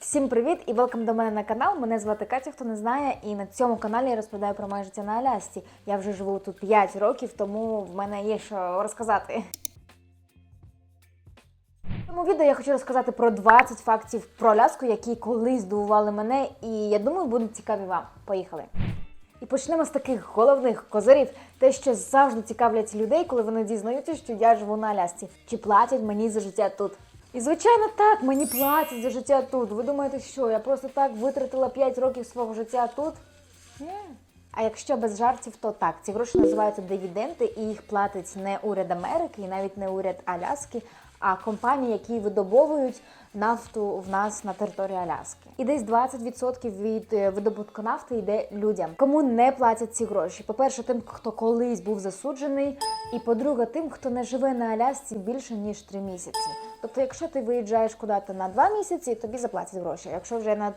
Всім привіт і велкам до мене на канал. Мене звати Катя, хто не знає, і на цьому каналі я розповідаю про моє життя на Алясці. Я вже живу тут 5 років, тому в мене є що розказати. Цьому відео я хочу розказати про 20 фактів про Аляску, які колись здивували мене, і я думаю, будуть цікаві вам. Поїхали! І почнемо з таких головних козирів, те, що завжди цікавлять людей, коли вони дізнаються, що я живу на Алясці. Чи платять мені за життя тут? І звичайно, так, мені платять за життя тут. Ви думаєте, що я просто так витратила 5 років свого життя тут? Ні. А якщо без жартів, то так, ці гроші називаються дивіденди, і їх платить не уряд Америки, і навіть не уряд Аляски, а компанії, які видобовують нафту в нас на території Аляски. І десь 20% від е, видобутку нафти йде людям. Кому не платять ці гроші? По-перше, тим, хто колись був засуджений, і по-друге, тим, хто не живе на Алясці більше ніж 3 місяці. Тобто, якщо ти виїжджаєш куди-то на 2 місяці, тобі заплатять гроші. Якщо вже на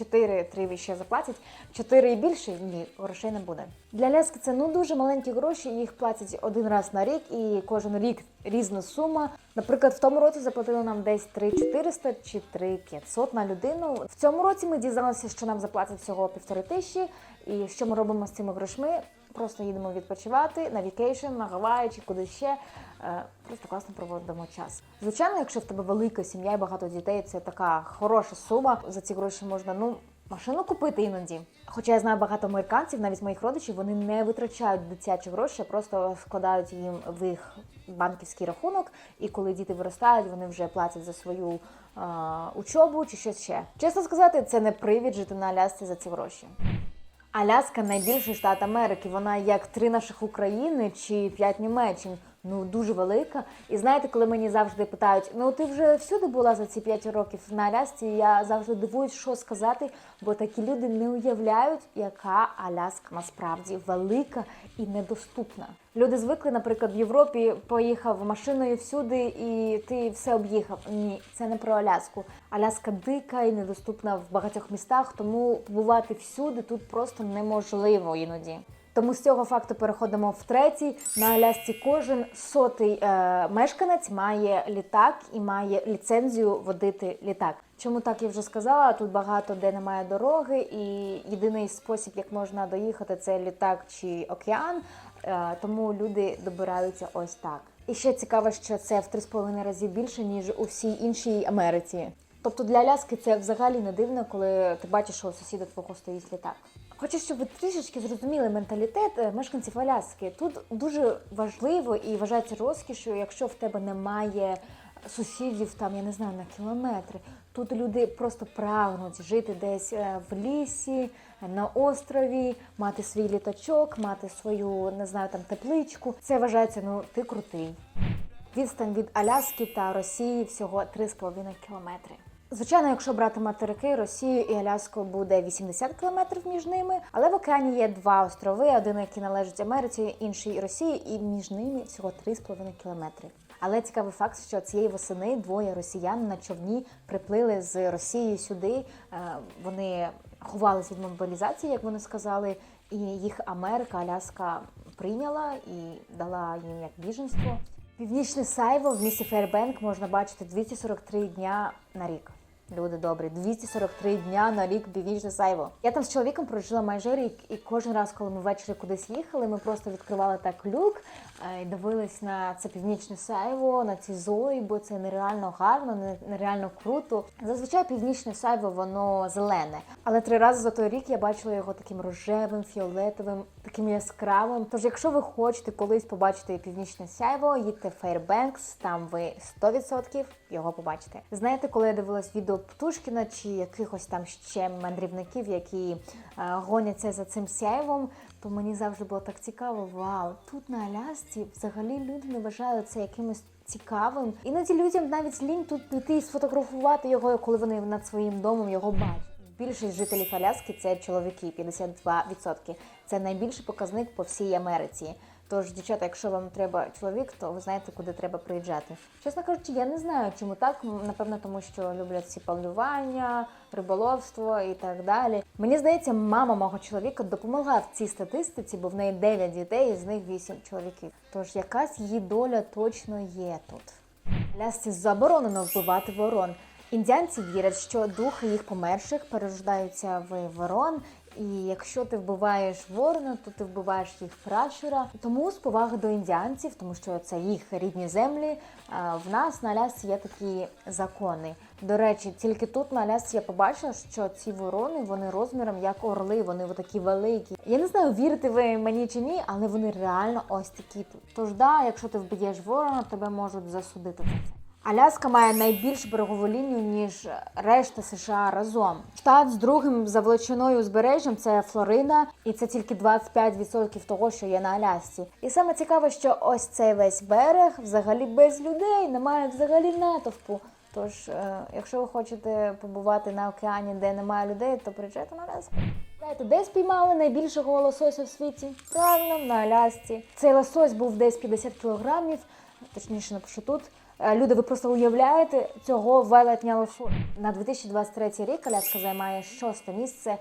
4-3 ще заплатять, 4 і більше ні, грошей не буде. Для Аляски це ну дуже маленькі гроші, їх платять один раз на рік, і кожен рік різна сума. Наприклад, в тому році заплатили нам десь 3400 чи 3500 на людину. В цьому році ми дізналися, що нам заплатять всього півтори тисячі. І що ми робимо з цими грошми? Просто їдемо відпочивати на вікейшн, на Гаваї чи куди ще. Е, Просто класно проводимо час. Звичайно, якщо в тебе велика сім'я і багато дітей, це така хороша сума. За ці гроші можна ну машину купити іноді. Хоча я знаю багато американців, навіть моїх родичів, вони не витрачають дитячі гроші, просто складають їм в їх банківський рахунок. І коли діти виростають, вони вже платять за свою е, учобу чи щось ще. Чесно сказати, це не привід жити на Алясці за ці гроші. Аляска найбільший штат Америки. Вона як три наших України чи п'ять Німеччин. Ну дуже велика. І знаєте, коли мені завжди питають: ну ти вже всюди була за ці 5 років на Алясці, я завжди дивуюсь, що сказати, бо такі люди не уявляють, яка Аляска насправді велика і недоступна. Люди звикли, наприклад, в Європі поїхав машиною всюди, і ти все об'їхав. Ні, це не про Аляску. Аляска дика і недоступна в багатьох містах, тому побувати всюди тут просто неможливо іноді. Тому з цього факту переходимо в третій. На Алясці кожен сотий е, мешканець має літак і має ліцензію водити літак. Чому так я вже сказала? Тут багато де немає дороги, і єдиний спосіб, як можна доїхати, це літак чи океан. Е, тому люди добираються ось так. І ще цікаво, що це в 3,5 рази більше ніж у всій іншій Америці. Тобто для Аляски це взагалі не дивно, коли ти бачиш, що у сусіда твого стоїть літак. Хочу, щоб ви трішечки зрозуміли менталітет е, мешканців Аляски. Тут дуже важливо і вважається розкішю, якщо в тебе немає сусідів, там я не знаю, на кілометри. Тут люди просто прагнуть жити десь е, в лісі, на острові, мати свій літачок, мати свою не знаю там тепличку. Це вважається, ну ти крутий. Відстань від Аляски та Росії всього 3,5 кілометри. Звичайно, якщо брати материки, Росію і Аляску буде 80 кілометрів між ними, але в океані є два острови: один, який належить Америці, інший Росії, і між ними всього 3,5 кілометри. Але цікавий факт, що цієї восени двоє росіян на човні приплили з Росії сюди. Е, Вони ховались від мобілізації, як вони сказали, і їх Америка, Аляска прийняла і дала їм як біженство. Північне Сайво в місті Фейрбенк можна бачити 243 дня на рік. Люди добрі, 243 дня на рік північне Сайво. Я там з чоловіком прожила майже рік, і кожен раз, коли ми ввечері кудись їхали, ми просто відкривали так люк е, і дивились на це північне Сайво, на ці зої, бо це нереально гарно, нереально круто. Зазвичай північне Сайво воно зелене, але три рази за той рік я бачила його таким рожевим, фіолетовим, таким яскравим. Тож, якщо ви хочете колись побачити північне сяйво, їдьте в Fairbanks, там ви 100% його побачите. Знаєте, коли я дивилась відео Птушкіна чи якихось там ще мандрівників, які е, гоняться за цим сяйвом, то мені завжди було так цікаво. Вау, тут на Алясці взагалі люди не вважають це якимось цікавим. Іноді людям навіть лінь тут піти і сфотографувати його, коли вони над своїм домом його бачать. Більшість жителів Аляски це чоловіки, 52%. Це найбільший показник по всій Америці. Тож, дівчата, якщо вам треба чоловік, то ви знаєте, куди треба приїжджати. Чесно кажучи, я не знаю, чому так. Напевно, тому що люблять ці полювання, риболовство і так далі. Мені здається, мама мого чоловіка допомогла в цій статистиці, бо в неї 9 дітей, з них 8 чоловіків. Тож якась її доля точно є тут. Лясці заборонено вбивати ворон. Індіанці вірять, що духи їх померших перерождаються в ворон. І якщо ти вбиваєш ворона, то ти вбиваєш їх пращура. Тому з поваги до індіанців, тому що це їх рідні землі. В нас на Алясці є такі закони. До речі, тільки тут на Алясці я побачила, що ці ворони вони розміром як орли, вони такі великі. Я не знаю, вірите ви мені чи ні, але вони реально ось такі тут. Тож да, якщо ти вб'єш ворона, тебе можуть засудити за це. Аляска має найбільшу берегову лінію, ніж решта США разом. Штат з другим за величиною узбережжям це Флорида, і це тільки 25% того, що є на Алясці. І саме цікаве, що ось цей весь берег взагалі без людей, немає взагалі натовпу. Тож, е, якщо ви хочете побувати на океані, де немає людей, то приїжджайте на Аляску. Знаєте, де спіймали найбільшого лосося в світі? Правильно, на Алясці. Цей лосось був десь 50 кілограмів, точніше напишу тут. Люди, ви просто уявляєте цього велетня лошу. На 2023 рік Аляска займає шосте місце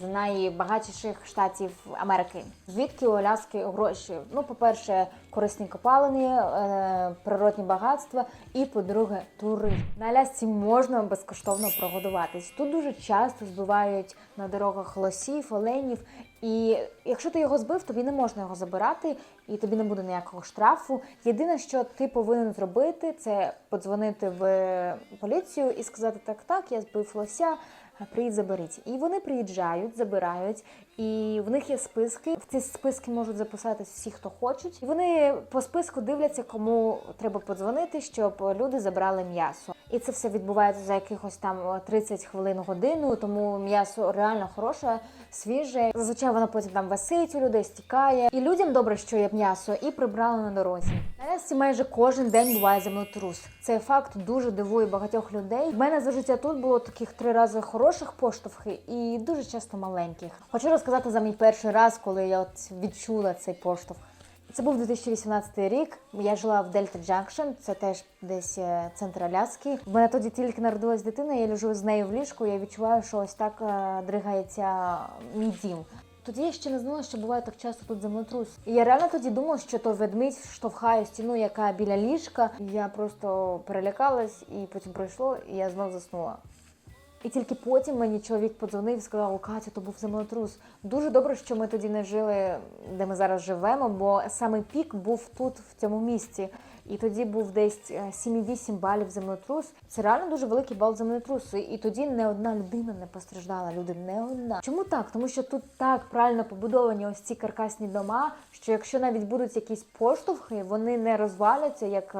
з найбагатших штатів Америки. Звідки у Аляски гроші? Ну, по-перше, корисні копалини, е, природні багатства, і по-друге, туризм. На Алясці можна безкоштовно прогодуватись. Тут дуже часто збивають на дорогах лосів, оленів. І якщо ти його збив, тобі не можна його забирати, і тобі не буде ніякого штрафу. Єдине, що ти повинен зробити, це подзвонити в поліцію і сказати: так, так, я збив лося. Приїдь, заберіть. І вони приїжджають, забирають, і в них є списки. В ці списки можуть записатись всі, хто хочуть. І вони по списку дивляться, кому треба подзвонити, щоб люди забрали м'ясо. І це все відбувається за якихось там 30 хвилин годину, тому м'ясо реально хороше, свіже. Зазвичай воно потім там висить у людей, стікає. І людям добре, що є м'ясо, і прибрали на дорозі. Наразі майже кожен день буває землетрус. Цей факт дуже дивує багатьох людей. В мене за життя тут було таких три рази хороших поштовхи і дуже часто маленьких. Хочу розказати за мій перший раз, коли я от відчула цей поштовх. Це був 2018 рік. Я жила в Дельта Джанкшн, це теж десь е, центр Аляски. В мене тоді тільки народилась дитина, я лежу з нею в ліжку. Я відчуваю, що ось так е, дригається мій дім. Тоді я ще не знала, що буває так часто тут землетрус. І я реально тоді думала, що то ведмідь штовхає стіну, яка біля ліжка. Я просто перелякалась, і потім пройшло, і я знов заснула. І тільки потім мені чоловік подзвонив і сказав, Катя, то був землетрус. Дуже добре, що ми тоді не жили, де ми зараз живемо, бо саме пік був тут, в цьому місці. І тоді був десь е, 7,8 балів землетрус. Це реально дуже великий бал землетрусу. І тоді не одна людина не постраждала. Люди не одна. Чому так? Тому що тут так правильно побудовані ось ці каркасні дома, що якщо навіть будуть якісь поштовхи, вони не розваляться як.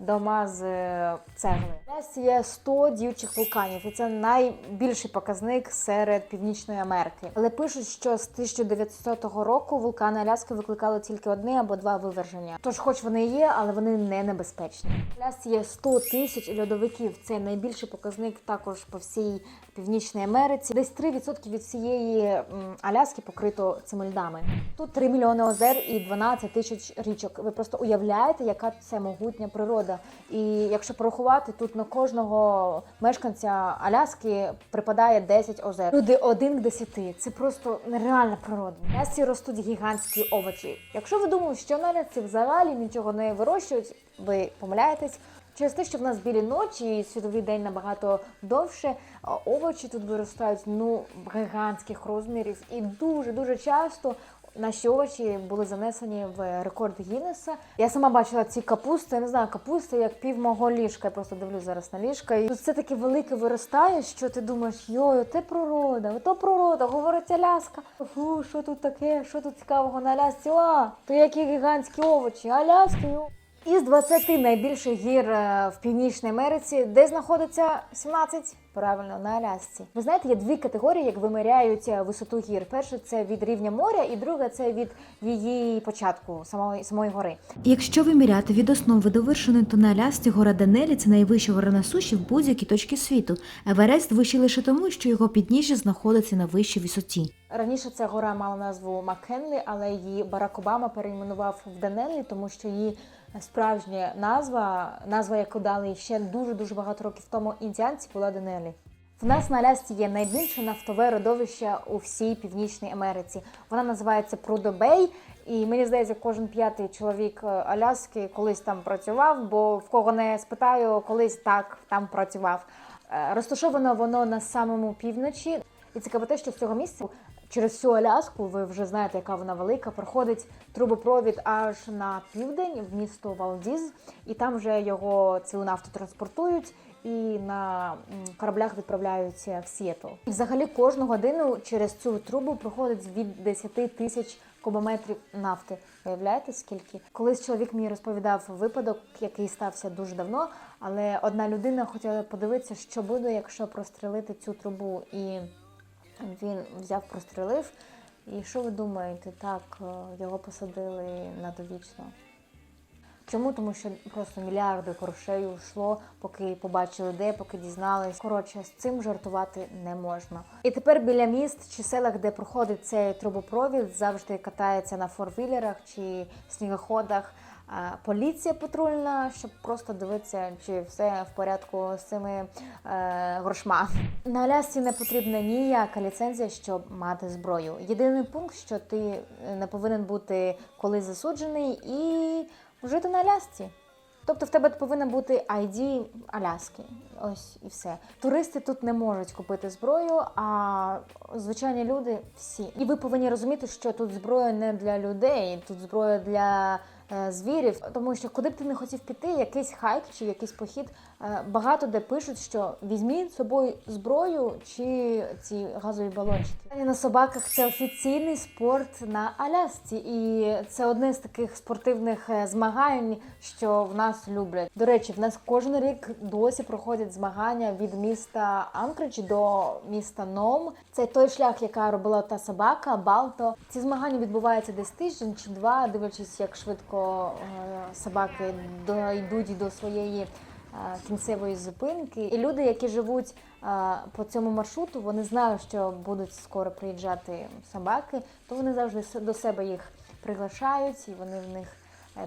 Дома з е, цегли. У є 100 діючих вулканів, і це найбільший показник серед Північної Америки. Але пишуть, що з 1900 року вулкани Аляски викликали тільки одне або два виверження. Тож, хоч вони є, але вони не небезпечні. Алясці є 100 тисяч льодовиків. Це найбільший показник також по всій Північній Америці. Десь 3% від всієї Аляски покрито цими льдами. Тут 3 мільйони озер і 12 тисяч річок. Ви просто уявляєте, яка це могутня природа. І якщо порахувати, тут на кожного мешканця Аляски припадає 10 озер. Люди один к 10. Це просто нереальна природа. В Алясці ростуть гігантські овочі. Якщо ви думали, що на Алясці взагалі нічого не вирощують, ви помиляєтесь. Через те, що в нас білі ночі і світовий день набагато довше, овочі тут виростають ну гігантських розмірів, і дуже дуже часто наші овочі були занесені в рекорд Гіннеса. Я сама бачила ці капусти. Я не знаю, капуста як пів мого ліжка. Я просто дивлюсь зараз на ліжка. І тут все таке велике виростає, що ти думаєш, йой, те природа, ото природа, говорить Аляска. Фу, що тут таке, що тут цікавого на Алясці? А, то які гігантські овочі, Аляски. йо. Із 20 найбільших гір е, в Північній Америці, де знаходиться 17? Правильно, на Алясці. Ви знаєте, є дві категорії, як виміряють е, висоту гір. Перше це від рівня моря, і друге це від її початку, самої самої гори. Якщо виміряти від основи до вершини, то на Алясці гора Денелі це найвища гора на суші в будь-якій точці світу. Еверест вищий лише тому, що його підніжжя знаходиться на вищій висоті. Раніше ця гора мала назву Маккенлі, але її Барак Обама перейменував в Денелі, тому що її справжня назва, назва, яку дали ще дуже дуже багато років тому індіанці, була Денелі. В нас на Алясці є найбільше нафтове родовище у всій Північній Америці. Вона називається Прудо Бей, і мені здається, кожен п'ятий чоловік е, Аляски колись там працював, бо в кого не спитаю, колись так там працював. Е, Розташовано воно на самому півночі. І цікаво те, що з цього місця через всю Аляску, ви вже знаєте, яка вона велика, проходить трубопровід аж на південь в місто Валдіз, і там вже його цю нафту транспортують. І на кораблях відправляються в Сіетл. І Взагалі кожну годину через цю трубу проходить від 10 тисяч кубометрів нафти. Виявляєте скільки? Колись чоловік мені розповідав випадок, який стався дуже давно, але одна людина хотіла подивитися, що буде, якщо прострелити цю трубу. І він взяв, прострелив. І що ви думаєте? Так, е, його посадили на довічно. Чому? Тому що просто мільярди грошей йшло, поки побачили де, поки дізнались. Коротше, з цим жартувати не можна. І тепер біля міст чи селах, де проходить цей трубопровід, завжди катається на форвілерах чи снігоходах. Поліція патрульна, щоб просто дивитися, чи все в порядку з цими е, грошма. На Алясці не потрібна ніяка ліцензія, щоб мати зброю. Єдиний пункт, що ти е, не повинен бути колись засуджений і жити на Алясці. Тобто в тебе повинна бути ID Аляски. Ось і все. Туристи тут не можуть купити зброю, а звичайні люди всі. І ви повинні розуміти, що тут зброя не для людей, тут зброя для звірів. Тому що куди б ти не хотів піти, якийсь хайк чи якийсь похід, е, багато де пишуть, що візьміть з собою зброю чи ці газові балончики. На собаках це офіційний спорт на Алясці, і це одне з таких спортивних е, змагань, що в нас люблять. До речі, в нас кожен рік досі проходять змагання від міста Анкридж до міста Ном. Це той шлях, яка робила та собака Балто. Ці змагання відбуваються десь тиждень чи два, дивлячись, як швидко е, собаки дойдуть до своєї. е, Кінцевої зупинки, і люди, які живуть е, по цьому маршруту, вони знають, що будуть скоро приїжджати собаки, то вони завжди до себе їх приглашають, і вони в них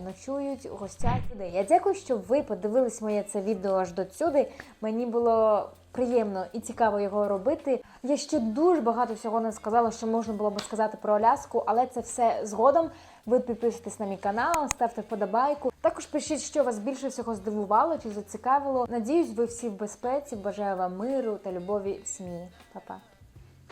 ночують, гостять людей. Я дякую, що ви подивились моє це відео аж до сюди. Мені було приємно і цікаво його робити. Я ще дуже багато всього не сказала, що можна було би сказати про Аляску, але це все згодом. Ви підписуйтесь на мій канал, ставте вподобайку. Також пишіть, що вас більше всього здивувало чи зацікавило. Надіюсь, ви всі в безпеці. Бажаю вам миру та любові в сім'ї. Па-па.